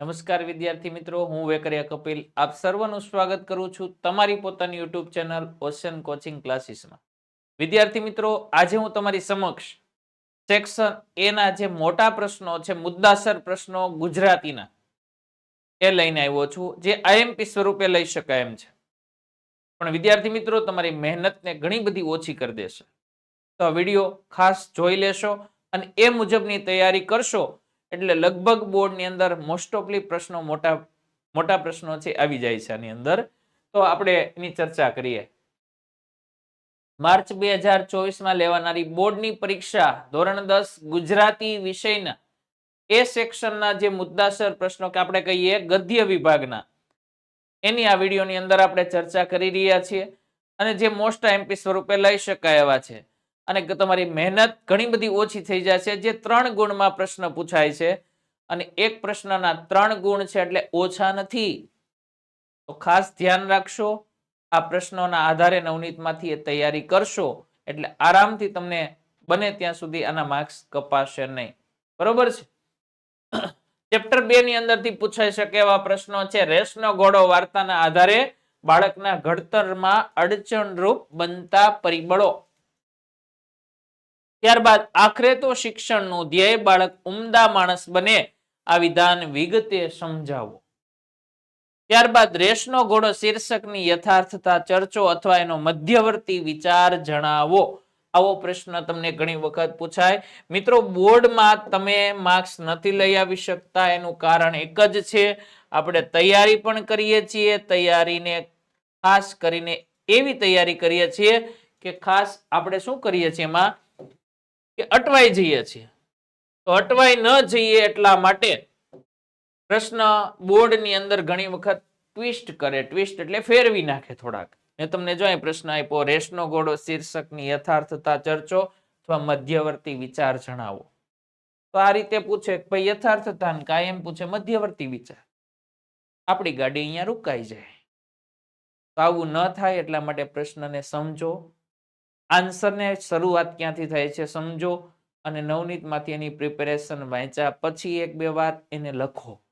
નમસ્કાર વિદ્યાર્થી મિત્રો, હું વેકરિયા કપિલ. આપ સર્વનું સ્વાગત કરું છું તમારી પોતાની યુટ્યુબ ચેનલ ઓશન કોચિંગ ક્લાસીસમાં. વિદ્યાર્થી મિત્રો, આજે હું તમારી સમક્ષ સેક્શન એના જે મોટા પ્રશ્નો છે, મુદ્દાસર પ્રશ્નો ગુજરાતીના એ લઈને આવ્યો છું, જે આઈએમપી સ્વરૂપે લઈ શકાય એમ છે. પણ વિદ્યાર્થી મિત્રો, તમારી મહેનતને ઘણી બધી ઓછી કરી દેશે. તો આ વીડિયો ખાસ જોઈ લેશો અને એ મુજબની તૈયારી કરશો એટલે લગભગ બોર્ડની અંદર મોસ્ટ ઓફલી પ્રશ્નો મોટા મોટા પ્રશ્નો છે આવી જાય છે આની અંદર. તો આપણે એની ચર્ચા કરીએ. માર્ચ બે હજાર ચોવીસમાં લેવાનારી બોર્ડની પરીક્ષા ધોરણ દસ ગુજરાતી વિષયના એ સેક્શનના જે મુદ્દાસર પ્રશ્નો કે આપણે કહીએ ગદ્ય વિભાગના, એની આ વિડીયોની અંદર આપણે ચર્ચા કરી રહ્યા છીએ અને જે મોસ્ટ એમપી સ્વરૂપે લઈ શકાય એવા છે. અને તમારી મહેનત ઘણી બધી ઓછી થઈ જાય છે જે ત્રણ ગુણમાં પ્રશ્ન પૂછાય છે. અને એક પ્રશ્નના ત્રણ ગુણ છે એટલે ઓછા નથી. તો ખાસ ધ્યાન રાખશો, આ પ્રશ્નોના આધારે નવનીતમાંથી એ તૈયારી કરશો, એટલે આરામથી તમને બને ત્યાં સુધી આના માર્ક્સ કપાશે નહીં. બરોબર છે? ચેપ્ટર બે ની અંદરથી પૂછાઈ શકે એવા પ્રશ્નો છે. રેસનો ઘોડો વાર્તાના આધારે બાળકના ઘડતરમાં અડચણરૂપ બનતા પરિબળો. ત્યારબાદ આખરે તો શિક્ષણનું ધ્યેય બાળક ઉમદા માણસ બને, આ વિધાન વિગતે સમજાવો. ત્યારબાદ રેશનો ઘોડો શીર્ષકની યથાર્થતા ચર્ચો અથવા એનો મધ્યવર્તી વિચાર જણાવો. આવો પ્રશ્ન તમને ઘણી વખત પૂછાય. મિત્રો, બોર્ડમાં તમે માર્ક્સ નથી લઈ આવી શકતા, એનું કારણ એક જ છે. આપણે તૈયારી પણ કરીએ છીએ, તૈયારીને ખાસ કરીને એવી તૈયારી કરીએ છીએ કે ખાસ આપણે શું કરીએ છીએ એમાં? કે અટવાઈ જઈએ છીએ. તો અટવાઈ ન જઈએ એટલા માટે પ્રશ્ન બોર્ડની અંદર ઘણી વખત ટ્વિસ્ટ કરે, ટ્વિસ્ટ એટલે ફેરવી નાખે થોડાક. મેં તમને જો પ્રશ્ન આપ્યો રેસનો ઘોડો શીર્ષકની યથાર્થતા ચર્ચો અથવા મધ્યવર્તી વિચાર જણાવો. તો આ રીતે પૂછે ભાઈ યથાર્થતા ને કાયમ પૂછે મધ્યવર્તી વિચાર. આપણી ગાડી અહીંયા રોકાઈ જાય. તો આવું ન થાય એટલા માટે પ્રશ્નને સમજો. આન્સરને શરૂઆત ક્યાંથી થાય છે સમજો અને નવનીતમાંથી એની પ્રિપેરેશન વાંચ્યા પછી એક બે વાર એને લખો.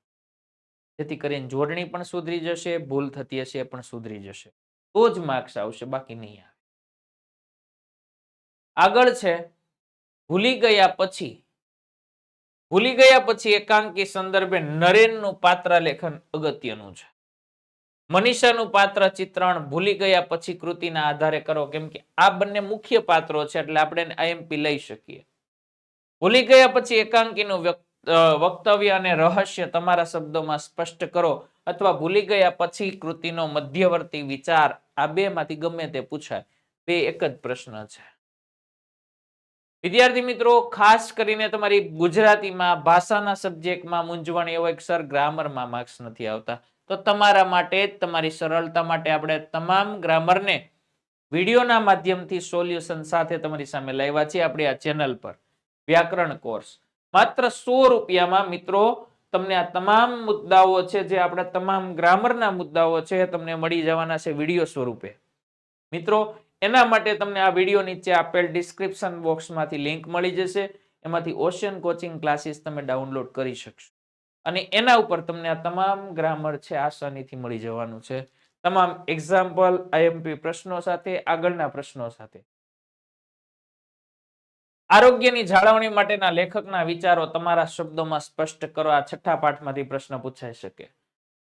જેથી કરીને જોડણી પણ સુધરી જશે, ભૂલ થતી હશે પણ સુધરી જશે. તો જ માર્ક્સ આવશે, બાકી નહીં આવે. આગળ છે, ભૂલી ગયા પછી, ભૂલી ગયા પછી એકાંકી સંદર્ભે નરેનનું પાત્ર લેખન અગત્યનું છે. મનીષાનું પાત્ર ચિત્રણ ભૂલી ગયા પછી કૃતિના આધારે કરો. કેમ કે આ બંને મુખ્ય પાત્રો છે એટલે આપણે આઈએમપી લઈ શકીએ. ભૂલી ગયા પછી એકાંકીનું વક્તવ્ય અને રહસ્ય તમારા શબ્દોમાં સ્પષ્ટ કરો અથવા ભૂલી ગયા પછી કૃતિનો મધ્યવર્તી વિચાર આ બે માંથી ગમે તે પૂછાય. બે એક જ પ્રશ્ન છે. વિદ્યાર્થી મિત્રો, ખાસ કરીને તમારી ગુજરાતીમાં, ભાષાના સબ્જેક્ટમાં મૂંઝવણ એવો એક સર ગ્રામરમાં માર્ક્સ નથી આવતા. તો તમારા માટે, તમારી સરળતા માટે આપણે તમામ ગ્રામરને વિડીયોના માધ્યમથી સોલ્યુશન સાથે તમારી સામે લાવ્યા છીએ આપણી આ ચેનલ પર. વ્યાકરણ કોર્સ. માત્ર સો રૂપિયામાં મિત્રો, તમને આ તમામ મુદ્દાઓ છે, જે આપણે તમામ ગ્રામરના મુદ્દાઓ છે તમને મળી જવાના છે વીડિયો સ્વરૂપે. મિત્રો, એના માટે તમને આ વીડિયો નીચે આપેલ ડિસ્ક્રિપ્શન બોક્સમાંથી લિંક મળી જશે. એમાંથી ઓશિયન કોચિંગ ક્લાસીસ તમે ડાઉનલોડ કરી શકશો. અને એના ઉપર તમને આ તમામ ગ્રામર છે આસાનીથી મળી જવાનું છે. તમામ એક્ઝામ્પલ આઈએમપી પ્રશ્નો સાથે, આગળના પ્રશ્નો સાથે. આરોગ્યની જાળવણી માટેના લેખકના વિચારો તમારા શબ્દોમાં સ્પષ્ટ કરો. આ છઠ્ઠા પાઠમાંથી પ્રશ્ન પૂછાઈ શકે.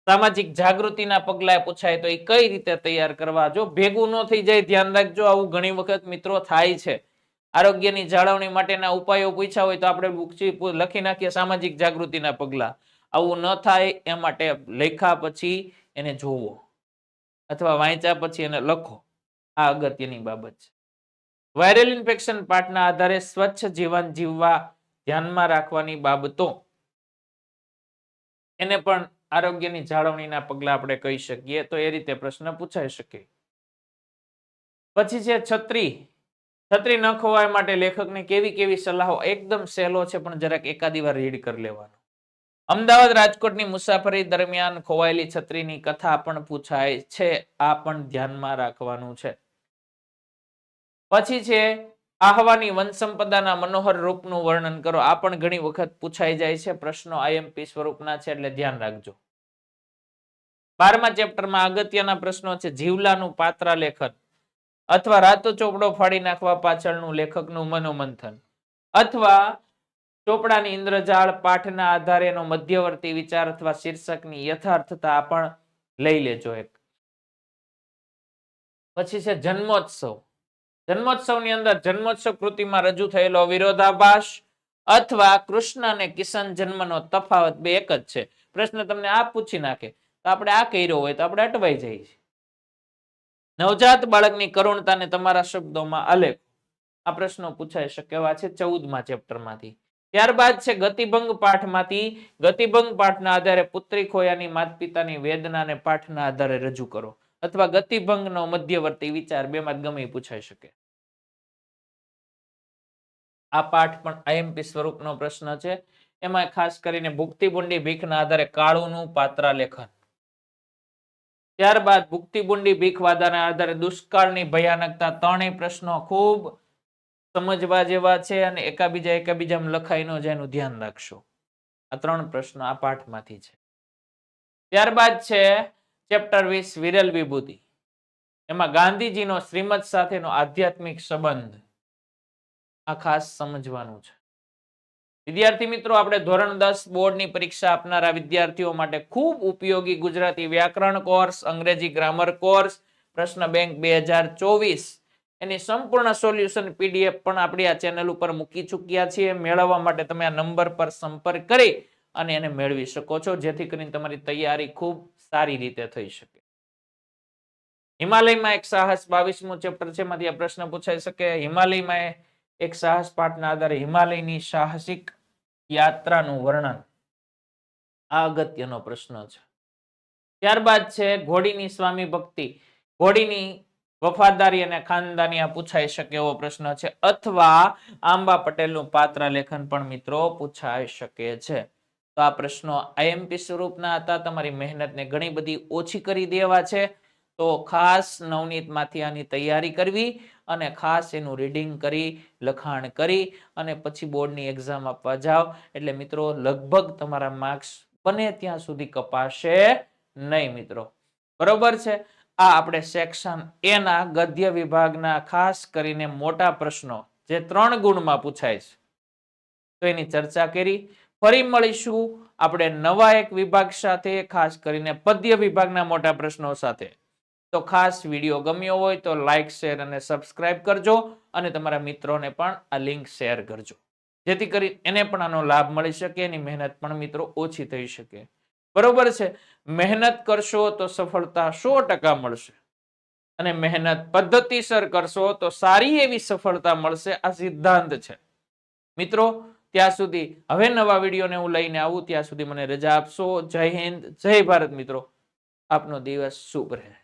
સામાજિક જાગૃતિના પગલા પૂછાય તો એ કઈ રીતે તૈયાર કરવા? જો ભેગું ન થઈ જાય, ધ્યાન રાખજો. આવું ઘણી વખત મિત્રો થાય છે. આરોગ્યની જાળવણી માટેના ઉપાયો પૂછ્યા હોય તો આપણે લખી નાખીએ સામાજિક જાગૃતિના પગલા. આવું ન થાય, એ માટે લેખા પછી એને જોવો. અથવા વાંચ્યા પછી એને લખો. આ અગત્યની બાબત છે. વાયરલ ઇન્ફેક્શન પાઠના આધારે સ્વચ્છ જીવન જીવવા ધ્યાનમાં રાખવાની બાબતો. એને પણ આરોગ્યની જાળવણીના પગલા આપણે કહી શકીએ તો એ રીતે પ્રશ્ન પૂછાઈ શકે. પછી છે છત્રી. છત્રી ન ખોવાય માટે લેખકને કેવી કેવી સલાહો? એકદમ સહેલો છે, પણ જરાક એકાદી વાર રીડ કરી લેવાનો. અમદાવાદ રાજકોટની મુસાફરી દરમિયાન ખોવાયેલી છત્રીની કથા પણ પૂછાય છે, આ પણ ધ્યાનમાં રાખવાનું છે. પછી છે, આહવાની વનસંપદાના મનોહર રૂપનું વર્ણન કરો. આ પણ ઘણી વખત પૂછાઈ જાય છે, પ્રશ્નો આઈએમપી સ્વરૂપના છે, એટલે ધ્યાન રાખજો. બારમા ચેપ્ટરમાં અગત્યના પ્રશ્નો છે, જીવલાનું પાત્ર લેખન અથવા રાતો ચોપડો ફાડી નાખવા પાછળનું લેખકનું મનોમંથન અથવા ચોપડાની ઇન્દ્રજાળ પાઠના આધારેનો મધ્યવર્તી વિચાર અથવા શીર્ષકની યથાર્થતા પણ લઈ લેજો એક. પછી છે જન્મોત્સવ. જન્મોત્સવની અંદર જન્મોત્સવ કૃતિમાં રજૂ થયેલો વિરોધાભાસ અથવા કૃષ્ણ અને કિશન જન્મનો તફાવત બે એક જ છે. પ્રશ્ન તમને આ પૂછી નાખે, તો આપણે આ કર્યો હોય તો આપણે અટવાઈ જઈએ નવજાત બાળકની કરુણતાને તમારા શબ્દોમાં આલેખ. આ પ્રશ્નો પૂછાઈ શકે એવા છે ચૌદમાં ચેપ્ટરમાંથી. ત્યારબાદ છે ગતિભંગ પાઠમાંથી. ગતિભંગ પાઠના આધારે પુત્રી ખોયાની માત પિતાની વેદનાને પાઠના આધારે રજૂ કરો. અથવા ગતિભંગનો મધ્યવર્તી વિચાર બેમાં ગમે પૂછાઈ શકે. આ પાઠ પણ આઈએમપી સ્વરૂપનો પ્રશ્ન છે. એમાં ખાસ કરીને ભુક્તિબુંડી ભીખના આધારે કાળુનું પાત્રા લેખન ત્યારબાદ ભુક્તિબુંડી ભીખ વાદાના આધારે દુષ્કાળની ભયાનકતા ત્રણેય પ્રશ્નો ખૂબ સમજવા જેવા છે અને એકાબીજા એકાબીજામાં લખાઈ ન જાય એનું ધ્યાન રાખશો. આ ત્રણ પ્રશ્નો આ પાઠમાંથી છે. ત્યારબાદ છે ચેપ્ટર વીસ વિરલ વિભૂતિ. એમાં ગાંધીજીનો શ્રીમદ સાથેનો આધ્યાત્મિક સંબંધ આ ખાસ સમજવાનું છે. વિદ્યાર્થી મિત્રો, આપણે ધોરણ દસ બોર્ડની પરીક્ષા આપનારા વિદ્યાર્થીઓ માટે ખૂબ ઉપયોગી ગુજરાતી વ્યાકરણ કોર્સ, અંગ્રેજી ગ્રામર કોર્સ, પ્રશ્ન બેંક બે એની સંપૂર્ણ સોલ્યુશન પીડીએફ પણ આપણી આ ચેનલ ઉપર મૂકી ચૂક્યા છીએ. મેળવવા માટે તમે આ નંબર પર સંપર્ક કરી અને એને મેળવી શકો છો, જેથી કરીને તમારી તૈયારી ખૂબ સારી રીતે થઈ શકે. હિમાલયમાં એક સાહસ બાવીસમું ચેપ્ટર છે, એમાંથી આ પ્રશ્ન પૂછાઈ શકે. હિમાલયમાં એક સાહસ પાઠના આધારે હિમાલયની સાહસિક યાત્રાનું વર્ણન આ અગત્યનો પ્રશ્ન છે. ત્યારબાદ છે, ઘોડીની સ્વામી ભક્તિ. ઘોડીની વફાદારી અને ખાનદાની આ પૂછાઈ શકે એવો પ્રશ્ન છે અથવા આંબા પટેલનું પાત્ર લેખન પણ મિત્રો પૂછાઈ શકે છે. તો આ પ્રશ્નો આઈએમપી સ્વરૂપના હતા. તમારી મહેનતને ઘણી બધી ઓછી કરી દેવા છે. તો ખાસ નવનીતમાંથી આની તૈયારી કરવી અને ખાસ એનું રીડિંગ કરી, લખાણ કરી અને પછી બોર્ડની એક્ઝામ આપવા જાઓ. એટલે મિત્રો લગભગ તમારા માર્ક્સ બને ત્યાં સુધી કપાશે નહીં મિત્રો. બરોબર છે? આ આપણે સેક્શન એના ગદ્ય વિભાગના ખાસ કરીને મોટા પ્રશ્નો, જે ત્રણ ગુણમાં પૂછાય છે. તો એની ચર્ચા કરી. ફરી મળીશું આપણે નવા એક વિભાગ સાથે, ખાસ કરીને પદ્ય વિભાગના મોટા પ્રશ્નો સાથે. તો ખાસ વીડિયો ગમ્યો હોય તો લાઈક શેર અને સબસ્ક્રાઇબ કરજો અને તમારા મિત્રોને પણ આ લિંક શેર કરજો. જેથી કરી એને પણ આનો લાભ મળી શકે, એની મહેનત પણ મિત્રો ઓછી થઈ શકે. બરોબર છે? મહેનત કરશો તો સફળતા સો ટકા મળશે. અને મહેનત પદ્ધતિસર કરશો તો સારી એવી સફળતા મળશે. આ સિદ્ધાંત છે. મિત્રો, ત્યાં સુધી હવે નવા વિડીયોને હું લઈને આવું. ત્યાં સુધી મને રજા આપશો. જય હિન્દ. જય ભારત મિત્રો. આપનો દિવસ શુભ રહે.